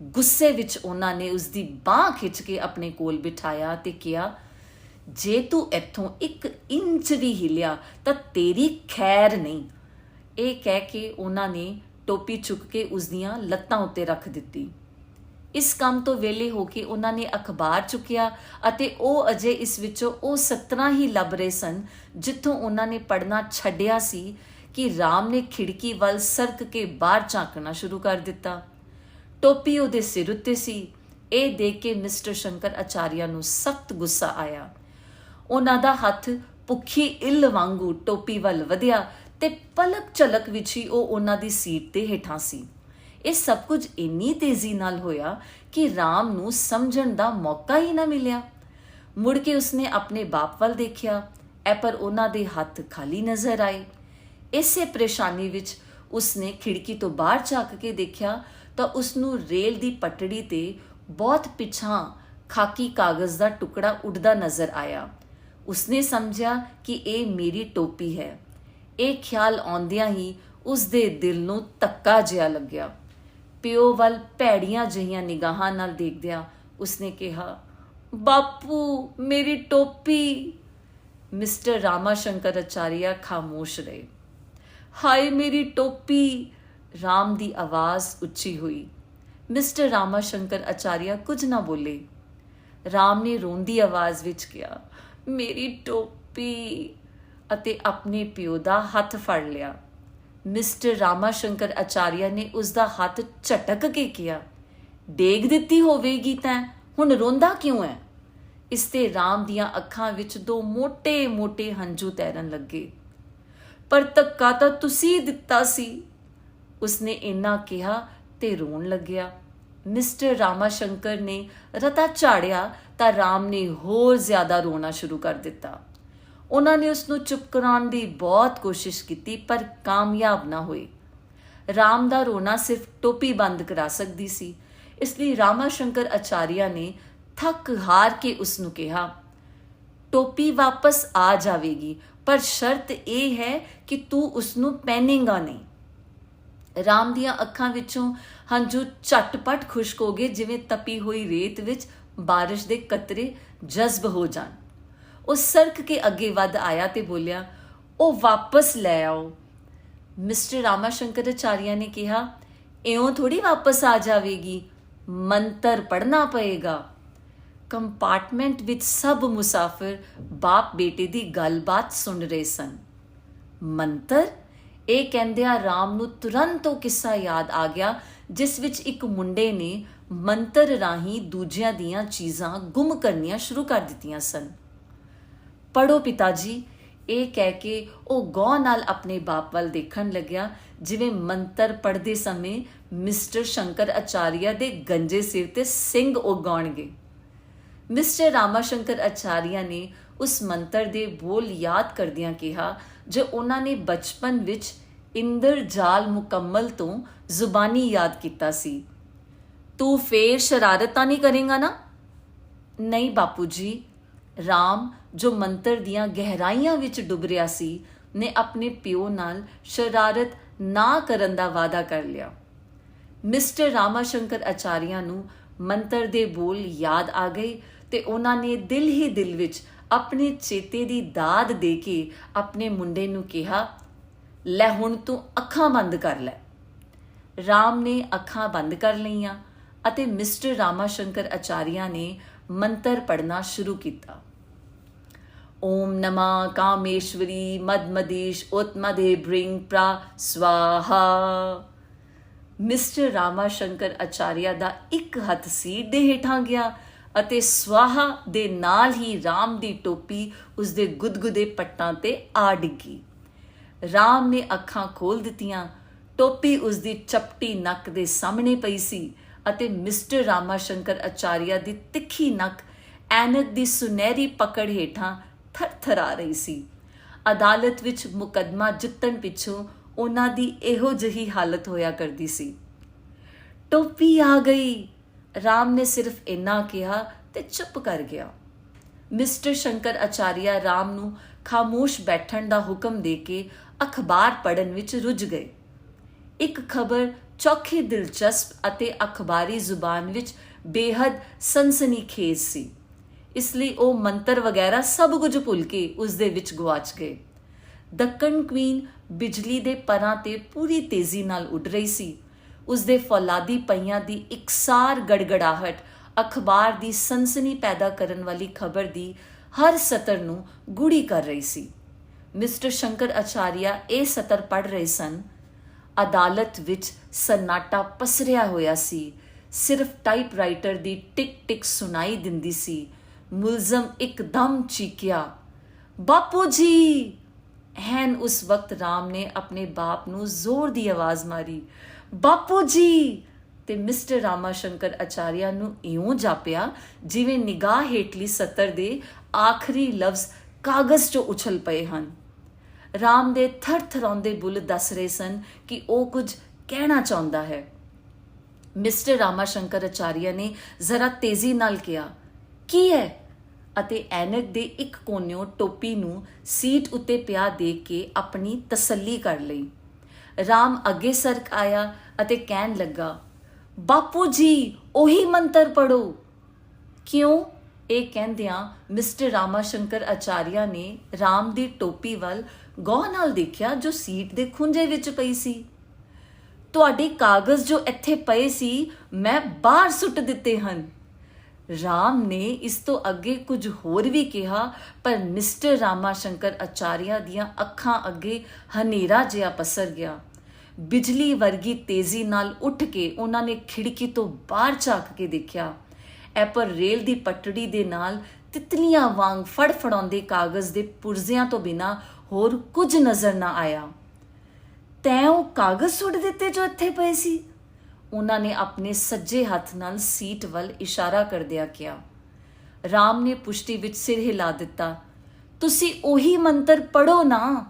ਗੁੱਸੇ ਵਿੱਚ ਉਹਨਾਂ ਨੇ ਉਸ ਦੀ ਬਾਹ ਖਿੱਚ ਕੇ ਆਪਣੇ ਕੋਲ ਬਿਠਾਇਆ ਤੇ ਕਿਹਾ, ਜੇ ਤੂੰ ਇੱਥੋਂ ਇੱਕ ਇੰਚ ਵੀ ਹਿਲਿਆ ਤਾਂ ਤੇਰੀ ਖੈਰ ਨਹੀਂ। ਇਹ ਕਹਿ ਕੇ ਉਹਨਾਂ ਨੇ ਟੋਪੀ ਚੁੱਕ ਕੇ ਉਸ ਦੀਆਂ ਲੱਤਾਂ ਉੱਤੇ ਰੱਖ ਦਿੱਤੀ। ਇਸ ਕੰਮ ਤੋਂ ਵੇਲੇ ਹੋ ਕੇ ਉਹਨਾਂ ਨੇ ਅਖਬਾਰ ਚੁੱਕਿਆ ਅਤੇ ਉਹ ਅਜੇ ਇਸ ਵਿੱਚੋਂ ਉਹ ਸਤਰਾਂ ਹੀ ਲੱਭ ਰਹੇ ਸਨ, ਜਿੱਥੋਂ ਉਹਨਾਂ ਨੇ ਪੜਨਾ ਛੱਡਿਆ ਸੀ ਕਿ ਰਾਮ ਨੇ ਖਿੜਕੀ ਵੱਲ ਸਰਕ ਕੇ ਬਾਹਰ ਝਾਕਣਾ ਸ਼ੁਰੂ ਕਰ ਦਿੱਤਾ। ਟੋਪੀ ਉਹਦੇ ਸਿਰ ਉੱਤੇ ਸੀ। ਇਹ ਦੇਖ ਕੇ ਮਿਸਟਰ ਸ਼ੰਕਰ ਆਚਾਰੀਆ ਨੂੰ ਸਖਤ ਗੁੱਸਾ ਆਇਆ। ਉਹਨਾਂ ਦਾ ਹੱਥ ਭੁੱਖੀ ਇੱਲ ਵਾਂਗੂ ਟੋਪੀ ਵੱਲ ਵਧਿਆ ਤੇ ਪਲਕ ਝਲਕ ਵਿੱਚ ਹੀ ਉਹ ਉਹਨਾਂ ਦੀ ਸੀਟ ਤੇ ਹੇਠਾਂ ਸੀ। ਇਹ ਸਭ ਕੁਝ ਇੰਨੀ ਤੇਜ਼ੀ ਨਾਲ ਹੋਇਆ ਕਿ ਰਾਮ ਨੂੰ ਸਮਝਣ ਦਾ ਮੌਕਾ ਹੀ ਨਾ ਮਿਲਿਆ। ਮੁੜ ਕੇ ਉਸਨੇ ਆਪਣੇ ਬਾਪ ਵੱਲ ਦੇਖਿਆ। ਐ ਪਰ ਉਹਨਾਂ ਦੇ ਹੱਥ ਖਾਲੀ ਨਜ਼ਰ ਆਏ। ਇਸੇ ਪਰੇਸ਼ਾਨੀ ਵਿੱਚ ਉਸਨੇ ਖਿੜਕੀ ਤੋਂ ਬਾਹਰ ਝਾਕ ਕੇ ਦੇਖਿਆ ਤਾਂ ਉਸ ਨੂੰ ਰੇਲ ਦੀ ਪਟੜੀ ਤੇ ਬਹੁਤ ਪਿਛਾਂ ਖਾਕੀ ਕਾਗਜ਼ ਦਾ ਟੁਕੜਾ ਉੱਡਦਾ ਨਜ਼ਰ ਆਇਆ। ਉਸਨੇ ਸਮਝਿਆ ਕਿ ਇਹ ਮੇਰੀ ਟੋਪੀ ਹੈ। ਇਹ ਖਿਆਲ ਆਉਂਦਿਆਂ ਹੀ ਉਸ ਦੇ ਦਿਲ ਨੂੰ ਧੱਕਾ ਜਿਹਾ ਲੱਗਿਆ। ਪਿਓ ਵੱਲ ਭੈੜੀਆਂ ਜਿਹੀਆਂ ਨਿਗਾਹਾਂ ਨਾਲ ਦੇਖਦਿਆਂ ਉਸਨੇ ਕਿਹਾ, ਬਾਪੂ, ਮੇਰੀ ਟੋਪੀ ਮਿਸਟਰ ਰਾਮਾ ਸ਼ੰਕਰ ਆਚਾਰੀਆ ਖਾਮੋਸ਼ ਰਹੇ। ਹਾਏ, ਮੇਰੀ ਟੋਪੀ! ਰਾਮ ਦੀ ਆਵਾਜ਼ ਉੱਚੀ ਹੋਈ। ਮਿਸਟਰ ਰਾਮਾ ਸ਼ੰਕਰ ਆਚਾਰੀਆ ਕੁਝ ਨਾ ਬੋਲੇ। ਰਾਮ ਨੇ ਰੋਂਦੀ ਆਵਾਜ਼ ਵਿੱਚ ਕਿਹਾ, ਮੇਰੀ ਟੋਪੀ! ਅਤੇ ਆਪਣੇ ਪਿਓ ਦਾ ਹੱਥ ਫੜ ਲਿਆ। ਮਿਸਟਰ ਰਾਮਾ ਸ਼ੰਕਰ ਆਚਾਰੀਆ ਨੇ ਉਸ ਦਾ ਹੱਥ ਝਟਕ ਕੇ ਕਿਹਾ ਦੇਖ ਦਿੱਤੀ ਹੋਵੇਗੀ ਤਾਂ, ਹੁਣ ਰੋਂਦਾ ਕਿਉਂ ਹੈ ਇਸ ਤੇ ਰਾਮ ਦੀਆਂ ਅੱਖਾਂ ਵਿੱਚ ਦੋ ਮੋਟੇ ਮੋਟੇ ਹੰਝੂ ਤੈਰਨ ਲੱਗੇ। ਪਰ ਤੱਕਾ ਤਾਂ ਤੁਸੀਂ ਦਿੱਤਾ ਸੀ। ਉਸਨੇ ਇੰਨਾ ਕਿਹਾ ਤੇ ਰੋਣ ਲੱਗਿਆ। ਮਿਸਟਰ ਰਾਮਾ ਸ਼ੰਕਰ ਨੇ ਰਤਾ ਝਾੜਿਆ ਤਾਂ ਰਾਮ ਨੇ ਹੋਰ ਜ਼ਿਆਦਾ ਰੋਣਾ ਸ਼ੁਰੂ ਕਰ ਦਿੱਤਾ। ਉਹਨਾਂ ਨੇ ਉਸ ਨੂੰ ਚੁੱਪ ਕਰਾਉਣ ਦੀ ਬਹੁਤ ਕੋਸ਼ਿਸ਼ ਕੀਤੀ, ਪਰ ਕਾਮਯਾਬ ਨਾ ਹੋਏ। ਰਾਮ ਦਾ ਰੋਣਾ ਸਿਰਫ ਟੋਪੀ ਬੰਦ ਕਰਾ ਸਕਦੀ ਸੀ। ਇਸ ਲਈ ਰਾਮਾ ਸ਼ੰਕਰ ਆਚਾਰੀਆ ਨੇ ਥੱਕ ਹਾਰ ਕੇ ਉਸ ਨੂੰ ਕਿਹਾ, ਟੋਪੀ ਵਾਪਸ ਆ ਜਾਵੇਗੀ, ਪਰ ਸ਼ਰਤ ਇਹ ਹੈ ਕਿ ਤੂੰ ਉਸ ਨੂੰ ਪਹਿਨੇਗਾ ਨਹੀਂ। ਰਾਮ ਦੀਆਂ ਅੱਖਾਂ ਵਿੱਚੋਂ ਹੰਝੂ ਝਟਪਟ ਖੁਸ਼ਕ ਹੋ ਗਏ, ਜਿਵੇਂ ਤਪੀ ਹੋਈ ਰੇਤ ਵਿੱਚ ਬਾਰਿਸ਼ ਦੇ ਕਤਰੇ ਜਜ਼ਬ ਹੋ ਜਾਣ। ਉਹ ਸਰਕ ਕੇ ਅੱਗੇ ਵੱਧ ਆਇਆ ਤੇ ਬੋਲਿਆ, ਉਹ ਵਾਪਸ ਲੈ ਆਓ। ਮਿਸਟਰ ਰਾਮਾ ਸ਼ੰਕਰ ਆਚਾਰੀਆ ਨੇ ਕਿਹਾ, ਇਉਂ ਥੋੜੀ ਵਾਪਸ ਆ ਜਾਵੇਗੀ, ਮੰਤਰ ਪੜਨਾ ਪਏਗਾ। ਕੰਪਾਰਟਮੈਂਟ ਵਿੱਚ ਸਭ ਮੁਸਾਫਿਰ ਬਾਪ ਬੇਟੇ ਦੀ ਗੱਲਬਾਤ ਸੁਣ ਰਹੇ ਸਨ। ਮੰਤਰ? ਇਹ ਕਹਿੰਦਿਆਂ ਰਾਮ ਨੂੰ ਤੁਰੰਤ ਉਹ ਕਿੱਸਾ ਯਾਦ ਆ ਗਿਆ, ਜਿਸ ਵਿੱਚ ਇੱਕ ਮੁੰਡੇ ਨੇ ਮੰਤਰ ਰਾਹੀਂ ਦੂਜਿਆਂ ਦੀਆਂ ਚੀਜ਼ਾਂ ਗੁੰਮ ਕਰਨੀਆਂ ਸ਼ੁਰੂ ਕਰ ਦਿੱਤੀਆਂ ਸਨ। ਪੜੋ ਪਿਤਾ ਜੀ ਇਹ ਕਹਿ ਕੇ ਉਹ ਗੌ ਨਾਲ ਆਪਣੇ ਬਾਪ ਵੱਲ ਦੇਖਣ ਲੱਗਿਆ। ਜਿਵੇਂ ਮੰਤਰ ਪੜਦੇ ਸਮੇਂ ਮਿਸਟਰ ਸ਼ੰਕਰ ਆਚਾਰੀਆ ਦੇ ਗੰਜੇ ਸਿਰ ਤੇ ਸਿੰਘ ਉਗਾਉਣਗੇ। ਮਿਸਟਰ ਰਾਮਾ ਸ਼ੰਕਰ ਆਚਾਰੀਆ ਨੇ ਉਸ ਮੰਤਰ ਦੇ ਬੋਲ ਯਾਦ ਕਰਦਿਆਂ ਕਿਹਾ ਜੋ ਉਹਨਾਂ ਨੇ ਬਚਪਨ ਵਿੱਚ ਇੰਦਰ ਜਾਲ ਮੁਕੰਮਲ ਤੋਂ ਜ਼ੁਬਾਨੀ ਯਾਦ ਕੀਤਾ ਸੀ। ਤੂੰ ਫੇਰ ਸ਼ਰਾਰਤ ਤਾਂ ਨਹੀਂ ਕਰੇਗਾ ਨਾ? ਨਹੀਂ ਬਾਪੂ ਜੀ ਰਾਮ ਜੋ ਮੰਤਰ ਦੀਆਂ ਗਹਿਰਾਈਆਂ ਵਿੱਚ ਡੁੱਬ ਰਿਹਾ ਸੀ, ਨੇ ਆਪਣੇ ਪਿਓ ਨਾਲ ਸ਼ਰਾਰਤ ਨਾ ਕਰਨ ਦਾ ਵਾਅਦਾ ਕਰ ਲਿਆ। ਮਿਸਟਰ ਰਾਮਾ ਸ਼ੰਕਰ ਆਚਾਰੀਆ ਨੂੰ ਮੰਤਰ ਦੇ ਬੋਲ ਯਾਦ ਆ ਗਏ ਤੇ ਉਹਨਾਂ ਨੇ ਦਿਲ ਹੀ ਦਿਲ ਵਿੱਚ ਆਪਣੇ ਚੇਤੇ ਦੀ ਦਾਦ ਦੇ ਕੇ ਆਪਣੇ ਮੁੰਡੇ ਨੂੰ ਕਿਹਾ, ਲੈ ਹੁਣ ਤੂੰ ਅੱਖਾਂ ਬੰਦ ਕਰ ਲੈ। ਰਾਮ ਨੇ ਅੱਖਾਂ ਬੰਦ ਕਰ ਲਈਆਂ ਅਤੇ ਮਿਸਟਰ ਰਾਮਾ ਸ਼ੰਕਰ ਆਚਾਰੀਆ ਨੇ ਮੰਤਰ ਪੜਨਾ ਸ਼ੁਰੂ ਕੀਤਾ। ਓਮ ਨਮਾ ਕਾਮੇਸ਼ਵਰੀ ਮਦਮਦੀਸ਼ ਉਤਮਦੇ ਬ੍ਰਿੰਗ ਪ੍ਰਾ ਸਵਾਹਾ ਮਿਸਟਰ ਰਾਮਾ ਸ਼ੰਕਰ ਆਚਾਰੀਆ ਦਾ ਇੱਕ ਹੱਥ ਸੀਟ ਦੇ ਹੇਠਾਂ ਗਿਆ ਅਤੇ ਸਵਾਹਾ ਦੇ ਨਾਲ ਹੀ ਰਾਮ ਦੀ ਟੋਪੀ ਉਸ ਦੇ ਗੁਦਗੁਦੇ ਪੱਟਾਂ ਤੇ ਆ ਡਿੱਗੀ ਰਾਮ ਨੇ ਅੱਖਾਂ ਖੋਲ ਦਿੱਤੀਆਂ ਟੋਪੀ ਉਸ ਦੀ ਚਪਟੀ ਨੱਕ ਦੇ ਸਾਹਮਣੇ ਪਈ ਸੀ ਅਤੇ ਮਿਸਟਰ ਰਾਮਾ ਸ਼ੰਕਰ ਆਚਾਰੀਆ ਦੀ ਤਿੱਖੀ ਨੱਕ ਐਨਕ ਦੀ ਸੁਨਹਿਰੀ ਪਕੜ ਹੇਠਾਂ ਥਰਥਰਾ ਰਹੀ ਸੀ। ਅਦਾਲਤ ਵਿੱਚ ਮੁਕੱਦਮਾ ਜਿੱਤਣ ਪਿੱਛੋਂ ਉਹਨਾਂ ਦੀ ਇਹੋ ਜਿਹੀ ਹਾਲਤ ਹੋਇਆ ਕਰਦੀ ਸੀ। ਟੋਪੀ ਆ ਗਈ। ਰਾਮ ਨੇ ਸਿਰਫ ਇੰਨਾ ਕਿਹਾ ਤੇ ਚੁੱਪ ਕਰ ਗਿਆ। ਮਿਸਟਰ ਸ਼ੰਕਰ ਆਚਾਰੀਆ ਰਾਮ ਨੂੰ ਖਾਮੋਸ਼ ਬੈਠਣ ਦਾ ਹੁਕਮ ਦੇ ਕੇ ਅਖਬਾਰ ਪੜਨ ਵਿੱਚ ਰੁੱਝ ਗਏ। ਇੱਕ ਖਬਰ ਚੌਖੀ ਦਿਲਚਸਪ ਅਤੇ ਅਖਬਾਰੀ ਜ਼ੁਬਾਨ ਵਿੱਚ ਬੇहद ਸਨਸਨੀਖੇਜ਼ ਸੀ। ਇਸ ਲਈ ਉਹ ਮੰਤਰ ਵਗੈਰਾ ਸਭ ਕੁਝ ਭੁੱਲ ਕੇ ਉਸ ਦੇ ਵਿੱਚ ਗਵਾਚ ਗਏ। ਦੱਕਣ ਕੁਈਨ ਬਿਜਲੀ ਦੇ ਪਰਾਂ ਤੇ ਪੂਰੀ ਤੇਜ਼ੀ ਨਾਲ ਉੱਡ ਰਹੀ ਸੀ। ਉਸ ਦੇ ਫੌਲਾਦੀ ਪਈਆਂ ਦੀ ਇਕਸਾਰ ਗੜਗੜਾਹਟ, ਅਖਬਾਰ ਦੀ ਸਨਸਨੀ ਪੈਦਾ ਕਰਨ ਵਾਲੀ ਖਬਰ ਦੀ ਹਰ ਸਤਰ ਨੂੰ ਗੂੜੀ ਕਰ ਰਹੀ ਸੀ। ਮਿਸਟਰ ਸ਼ੰਕਰ ਆਚਾਰੀਆ ਇਹ ਸਤਰ ਪੜ ਰਹੇ ਸਨ। ਅਦਾਲਤ ਵਿੱਚ ਸਨਾਟਾ ਪਸਰਿਆ ਹੋਇਆ ਸੀ। ਸਿਰਫ ਟਾਈਪਰਾਈਟਰ ਦੀ ਟਿਕ ਟਿਕ ਸੁਣਾਈ ਦਿੰਦੀ ਸੀ। ਮੁਲਜ਼ਮ ਇੱਕਦਮ ਚੀਕਿਆ, ਬਾਪੂ ਜੀ! ਹੈਨ ਉਸ ਵਕਤ ਰਾਮ ਨੇ ਆਪਣੇ ਬਾਪ ਨੂੰ ਜ਼ੋਰ ਦੀ ਆਵਾਜ਼ ਮਾਰੀ, ਬਾਪੂ ਜੀ! ਤੇ ਮਿਸਟਰ ਰਾਮਾ ਸ਼ੰਕਰ ਆਚਾਰੀਆ ਨੂੰ ਇਉਂ ਜਾਪਿਆ ਜਿਵੇਂ ਨਿਗਾਹ ਹੇਠਲੀ ਸਤਰ ਦੇ ਆਖਰੀ ਲਫ਼ਜ਼ ਕਾਗਜ਼ 'ਚੋਂ ਉਛਲ ਪਏ ਹਨ। ਰਾਮ ਦੇ ਥਰਥਰਾਉਂਦੇ ਬੁੱਲ ਦੱਸ ਰਹੇ ਸਨ ਕਿ ਉਹ ਕੁਝ ਕਹਿਣਾ ਚਾਹੁੰਦਾ ਹੈ। ਮਿਸਟਰ ਰਾਮਾ ਸ਼ੰਕਰ ਆਚਾਰੀਆ ਨੇ ਜ਼ਰਾ ਤੇਜ਼ੀ ਨਾਲ ਕਿਹਾ ਕੀ ਹੈ? ਅਤੇ ਐਨਕ ਦੇ ਇੱਕ ਕੋਨਿਓ ਟੋਪੀ ਨੂੰ ਸੀਟ ਉੱਤੇ ਪਿਆ ਦੇਖ ਕੇ ਆਪਣੀ ਤਸੱਲੀ ਕਰ ਲਈ। ਰਾਮ ਅੱਗੇ ਸਰਕ ਆਇਆ ਅਤੇ ਕਹਿਣ ਲੱਗਾ, ਬਾਪੂ ਜੀ, ਉਹੀ ਮੰਤਰ ਪੜੋ ਕਿਉਂ? ਇਹ ਕਹਿੰਦਿਆਂ ਮਿਸਟਰ ਰਾਮਾ ਸ਼ੰਕਰ ਆਚਾਰੀਆ ਨੇ ਰਾਮ ਦੀ ਟੋਪੀ ਵੱਲ ਗੌਰ ਨਾਲ ਦੇਖਿਆ ਜੋ ਸੀਟ ਦੇ ਖੁੰਝੇ ਵਿੱਚ ਪਈ ਸੀ। ਤੁਹਾਡੇ ਕਾਗਜ਼ ਜੋ ਇੱਥੇ ਪਏ ਸੀ, ਮੈਂ ਬਾਹਰ ਸੁੱਟ ਦਿੱਤੇ ਹਨ। ਰਾਮ ਨੇ ਇਸ ਤੋਂ ਅੱਗੇ ਕੁਝ ਹੋਰ ਵੀ ਕਿਹਾ, ਪਰ ਮਿਸਟਰ ਰਾਮਾ ਸ਼ੰਕਰ ਆਚਾਰੀਆ ਦੀਆਂ ਅੱਖਾਂ ਅੱਗੇ ਹਨੇਰਾ ਜਿਹਾ ਪਸਰ ਗਿਆ। ਬਿਜਲੀ ਵਰਗੀ ਤੇਜ਼ੀ ਨਾਲ ਉੱਠ ਕੇ ਉਹਨਾਂ ਨੇ ਖਿੜਕੀ ਤੋਂ ਬਾਹਰ ਝਾਕ ਕੇ ਦੇਖਿਆ। ਐਪਰ ਰੇਲ ਦੀ ਪਟੜੀ ਦੇ ਨਾਲ ਤਿਤਲੀਆਂ ਵਾਂਗ ਫੜਫੜਾਉਂਦੇ ਕਾਗਜ਼ ਦੇ ਪੁਰਜ਼ਿਆਂ ਤੋਂ ਬਿਨਾ ਹੋਰ ਕੁਝ ਨਜ਼ਰ ਨਾ ਆਇਆ। ਤੈਂ ਉਹ ਕਾਗਜ਼ ਸੁੱਟ ਦਿੱਤੇ ਜੋ ਇੱਥੇ ਪਏ ਸੀ? ਉਹਨਾਂ ਨੇ ਆਪਣੇ ਸੱਜੇ ਹੱਥ ਨਾਲ ਸੀਟ ਵੱਲ ਇਸ਼ਾਰਾ ਕਰਦਿਆਂ ਕਿਹਾ, ਰਾਮ ਨੇ ਪੁਸ਼ਟੀ ਵਿੱਚ ਸਿਰ ਹਿਲਾ ਦਿੱਤਾ। ਤੁਸੀਂ ਉਹੀ ਮੰਤਰ ਪੜੋ ਨਾ।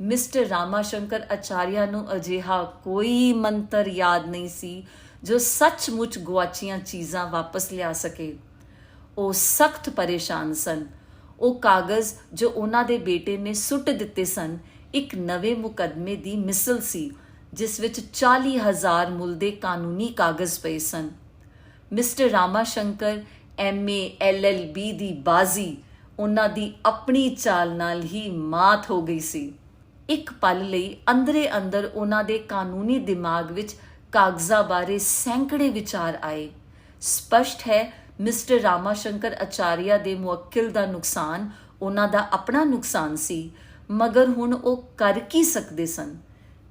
ਮਿਸਟਰ ਰਾਮਾ ਸ਼ੰਕਰ ਆਚਾਰੀਆ ਨੂੰ ਅਜਿਹਾ ਕੋਈ ਮੰਤਰ ਯਾਦ ਨਹੀਂ ਸੀ ਜੋ ਸੱਚਮੁੱਚ ਗੁਆਚੀਆਂ ਚੀਜ਼ਾਂ ਵਾਪਸ ਲਿਆ ਸਕੇ। ਉਹ ਸਖਤ ਪਰੇਸ਼ਾਨ ਸਨ। ਉਹ ਕਾਗਜ਼ ਜੋ ਉਹਨਾਂ ਦੇ ਬੇਟੇ ਨੇ ਸੁੱਟ ਦਿੱਤੇ ਸਨ, ਇੱਕ ਨਵੇਂ ਮੁਕੱਦਮੇ ਦੀ ਮਿਸਲ ਸੀ। ਜਿਸ ਵਿੱਚ 40000 ਮੁੱਲ ਦੇ ਕਾਨੂੰਨੀ ਕਾਗਜ਼ ਪਏ ਸਨ। Mister Rama Shankar MA LLB ਦੀ ਬਾਜ਼ੀ ਉਹਨਾਂ ਦੀ ਆਪਣੀ ਚਾਲ ਨਾਲ ਹੀ ਮਾਤ ਹੋ ਗਈ ਸੀ। ਇੱਕ ਪਲ ਲਈ ਅੰਦਰੇ ਅੰਦਰ ਉਹਨਾਂ ਦੇ ਕਾਨੂੰਨੀ ਦਿਮਾਗ ਵਿੱਚ ਕਾਗਜ਼ਾਂ ਬਾਰੇ ਸੈਂਕੜੇ ਵਿਚਾਰ ਆਏ। ਸਪਸ਼ਟ ਹੈ, ਮਿਸਟਰ ਰਾਮਾਸ਼ੰਕਰ ਸ਼ੰਕਰ ਦੇ ਮੁਵੱਕਿਲ ਦਾ ਨੁਕਸਾਨ ਉਹਨਾਂ ਦਾ ਆਪਣਾ ਨੁਕਸਾਨ ਸੀ, ਮਗਰ ਹੁਣ ਉਹ ਕਰ ਕੀ ਸਕਦੇ ਸਨ?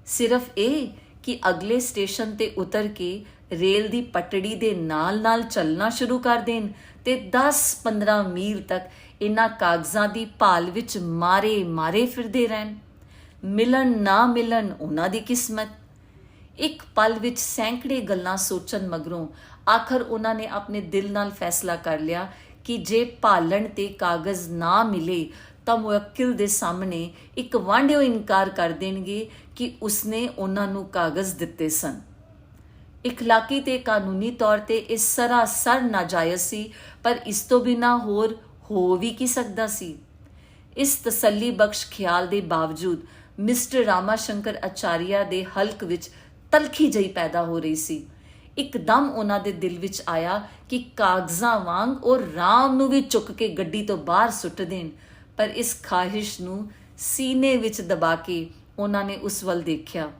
ਸਿਰਫ ਇਹ ਕਿ ਅਗਲੇ ਸਟੇਸ਼ਨ ਤੇ ਉਤਰ ਕੇ ਰੇਲ ਦੀ ਪਟੜੀ ਦੇ ਨਾਲ-ਨਾਲ ਚੱਲਣਾ ਸ਼ੁਰੂ ਕਰ ਦੇਣ ਤੇ 10-15 ਮੀਲ ਤੱਕ ਇਹਨਾਂ ਕਾਗਜ਼ਾਂ ਦੀ ਭਾਲ ਵਿੱਚ ਮਾਰੇ-ਮਾਰੇ ਫਿਰਦੇ ਰਹਿਣ। ਮਿਲਣ ਨਾ ਮਿਲਣ ਉਹਨਾਂ ਦੀ ਕਿਸਮਤ। ਇੱਕ ਪਲ ਵਿੱਚ ਸੈਂਕੜੇ ਗੱਲਾਂ ਸੋਚਣ ਮਗਰੋਂ ਆਖਰ ਉਹਨਾਂ ਨੇ ਆਪਣੇ ਦਿਲ ਨਾਲ ਫੈਸਲਾ ਕਰ ਲਿਆ ਕਿ ਜੇ ਭਾਲਣ ਤੇ ਕਾਗਜ਼ ਨਾ ਮਿਲੇ ਤਾਂ ਮੁਵੱਕਿਲ ਦੇ ਸਾਹਮਣੇ ਇੱਕ ਵਾਂਢਿਓ ਇਨਕਾਰ ਕਰ ਦੇਣਗੇ ਕਿ ਉਸਨੇ ਉਹਨਾਂ ਨੂੰ ਕਾਗਜ਼ ਦਿੱਤੇ ਸਨ। ਇਖਲਾਕੀ ਤੇ ਕਾਨੂੰਨੀ ਤੌਰ ਤੇ ਇਹ ਸਰਾਸਰ ਨਾਜਾਇਜ਼ ਸੀ, ਪਰ ਇਸ ਤੋਂ ਬਿਨਾ ਹੋਰ ਹੋ ਵੀ ਕੀ ਸਕਦਾ ਸੀ? ਇਸ ਤਸੱਲੀ ਬਖਸ਼ ਖਿਆਲ ਦੇ ਬਾਵਜੂਦ ਮਿਸਟਰ ਰਾਮਾ ਸ਼ੰਕਰ ਆਚਾਰੀਆ ਦੇ ਹਲਕ ਵਿੱਚ ਤਲਖੀ ਜਈ ਪੈਦਾ ਹੋ ਰਹੀ ਸੀ। ਇੱਕਦਮ ਉਹਨਾਂ ਦੇ ਦਿਲ ਵਿੱਚ ਆਇਆ ਕਿ ਕਾਗਜ਼ਾਂ ਵਾਂਗ ਉਹ ਰਾਮ ਨੂੰ ਵੀ ਚੁੱਕ ਕੇ ਗੱਡੀ ਤੋਂ ਬਾਹਰ ਸੁੱਟ ਦੇਣ। ਪਰ ਇਸ ਖਾਹਿਸ਼ ਨੂੰ ਸੀਨੇ ਵਿੱਚ ਦਬਾ ਕੇ ਉਹਨਾਂ ਨੇ ਉਸ ਵੱਲ ਦੇਖਿਆ।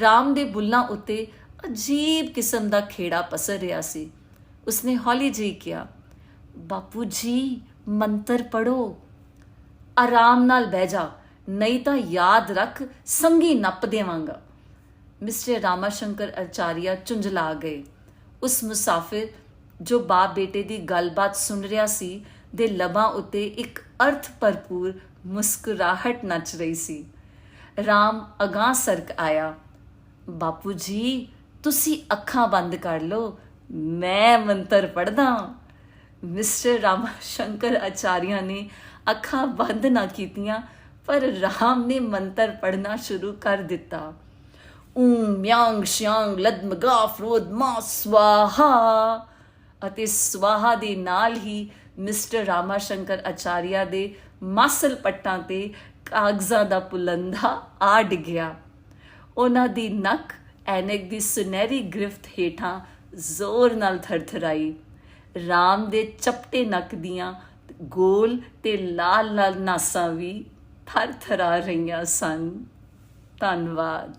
ਰਾਮ ਦੇ ਬੁੱਲਾਂ ਉੱਤੇ ਅਜੀਬ ਕਿਸਮ ਦਾ ਖੇੜਾ ਪਸਰ ਰਿਹਾ ਸੀ। ਉਸਨੇ ਹੌਲੀ ਜਿਹੀ ਕਿਹਾ, ਬਾਪੂ ਜੀ, ਮੰਤਰ ਪੜੋ ਆਰਾਮ ਨਾਲ ਬਹਿ ਜਾ, ਨਹੀਂ ਤਾਂ ਯਾਦ ਰੱਖ, ਸੰਗੀ ਨੱਪ ਦੇਵਾਂਗਾ। ਮਿਸਟਰ ਰਾਮਾ ਸ਼ੰਕਰ ਆਚਾਰੀਆ ਚੁੰਝਲਾ ਗਏ। ਉਸ ਮੁਸਾਫਿਰ, ਜੋ ਬਾਪ ਬੇਟੇ ਦੀ ਗੱਲਬਾਤ ਸੁਣ ਰਿਹਾ ਸੀ, ਦੇ ਲਬਾਂ ਉੱਤੇ ਇੱਕ ਅਰਥ ਭਰਪੂਰ ਮੁਸਕਰਾਹਟ ਨੱਚ ਰਹੀ ਸੀ। ਰਾਮ ਅਗਾਹ ਸਰਕ ਆਇਆ। ਬਾਪੂ ਜੀ, ਤੁਸੀਂ ਅੱਖਾਂ ਬੰਦ ਕਰ ਲਓ, ਮੈਂ ਮੰਤਰ ਪੜਦਾ ਮਿਸਟਰ ਰਾਮਾ ਸ਼ੰਕਰ ਆਚਾਰੀਆ ਨੇ ਅੱਖਾਂ ਬੰਦ ਨਾ ਕੀਤੀਆਂ, ਪਰ ਰਾਮ ਨੇ ਮੰਤਰ ਪੜਨਾ ਸ਼ੁਰੂ ਕਰ ਦਿੱਤਾ। ਓਮ ਯੰਗ ਸ਼ਯੰਗ ਲਦਮਗਾ ਫਰੋਦ ਮਾ ਸਵਾਹਾ! ਅਤੇ ਸਵਾਹਾ ਦੇ ਨਾਲ ਹੀ ਮਿਸਟਰ ਰਾਮਾ ਸ਼ੰਕਰ ਆਚਾਰੀਆ ਦੇ ਮਾਸਲ ਪੱਟਾਂ ਤੇ ਕਾਗਜ਼ਾਂ ਦਾ ਪੁਲੰਦਾ ਆ ਡਿੱਗਿਆ। ਉਹਨਾਂ ਦੀ ਨੱਕ ਐਨਕ ਦੀ ਸੁਨਹਿਰੀ ਗ੍ਰਿਫਤ ਹੇਠਾਂ ਜ਼ੋਰ ਨਾਲ ਥਰਥਰਾਈ। ਰਾਮ ਦੇ ਚਪਟੇ ਨੱਕ ਦੀਆਂ ਗੋਲ ਤੇ ਲਾਲ ਲਾਲ ਨਾਸਾਂ ਵੀ ਥਰਥਰਾ ਰਹੀਆਂ ਸਨ। ਧੰਨਵਾਦ।